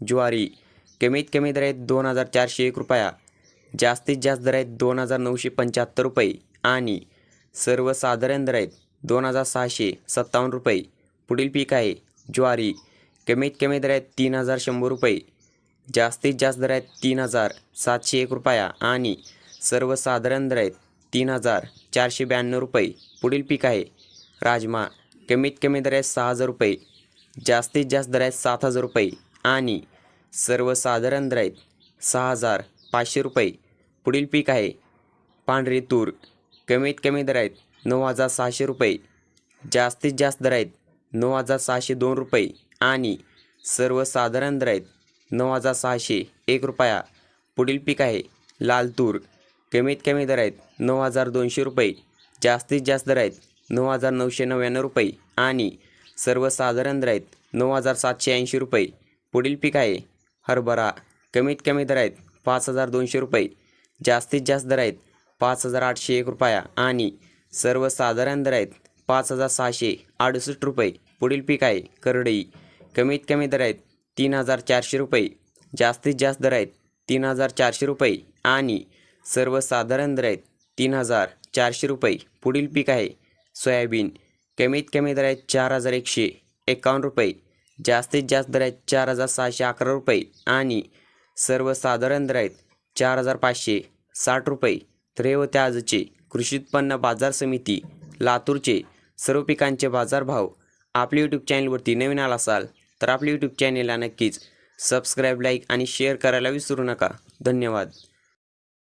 ज्वारी. कमीत कमी दर आहेत दोन हजार चारशे एक रुपया. जास्तीत जास्त दर आहेत दोन हजार नऊशे पंच्याहत्तर रुपये. आणि सर्वसाधारण दर आहेत दोन हजार सहाशे सत्तावन्न रुपये. पुढील पीक आहे ज्वारी. कमीत कमी दर आहेत तीन हजार शंभर रुपये. जास्तीत जास्त दर आहेत तीन हजार सातशे एक रुपया. आणि सर्वसाधारण दर आहेत तीन हजार चारशे ब्याण्णव रुपये. पुढील पीक आहे राजमा. कमीत कमी दर आहेत सहा हजार रुपये. जास्तीत जास्त दर आहेत सात हजार रुपये. आणि सर्वसाधारण दर आहेत सहा हजार पाचशे रुपये. पुढील पीक आहे पांढरी तूर. कमीत कमी दर आहेत नऊ हजार सहाशे रुपये. जास्तीत जास्त दर आहेत नऊ हजार सहाशे दोन रुपये आणि सर्वसाधारण दर आहेत नऊ हजार सहाशे एक रुपया. पुढील पीक आहे लाल तूर. कमीत कमी दर आहेत नऊ हजार दोनशे रुपये. जास्तीत जास्त दर आहेत नऊ हजार नऊशे नव्याण्णव रुपये आणि सर्वसाधारण दर आहेत नऊ हजार सातशे ऐंशी रुपये. पुढील पीक आहे. हरभरा कमीत कमी दर आहेत पाच हजार दोनशे रुपये. जास्तीत जास्त दर आहेत पाच हजार आठशे एक रुपया आणि सर्वसाधारण दर आहेत पाच हजार सहाशे अडुसष्ट रुपये. पुढील पीक आहे करडई. कमीत कमी दर आहेत तीन हजार चारशे रुपये. जास्तीत जास्त दर आहेत तीन हजार चारशे रुपये आणि सर्वसाधारण दर आहेत तीन हजार चारशे रुपये. पुढील पीक आहे सोयाबीन. कमीत कमी दर आहेत चार हजार एकशे एकावन्न रुपये. जास्तीत जास्त दर आहेत चार हजार सहाशे अकरा रुपये आणि सर्वसाधारण दर आहेत चार हजार पाचशे साठ रुपये. तर हे होते आजचे कृषी उत्पन्न बाजार समिती लातूरचे सर्व पिकांचे बाजारभाव. आपल्या यूट्यूब चॅनलवरती नवीन आला असाल तर आपल्या यूट्यूब चॅनेलला नक्कीच सबस्क्राईब लाईक आणि शेअर करायला विसरू नका. धन्यवाद.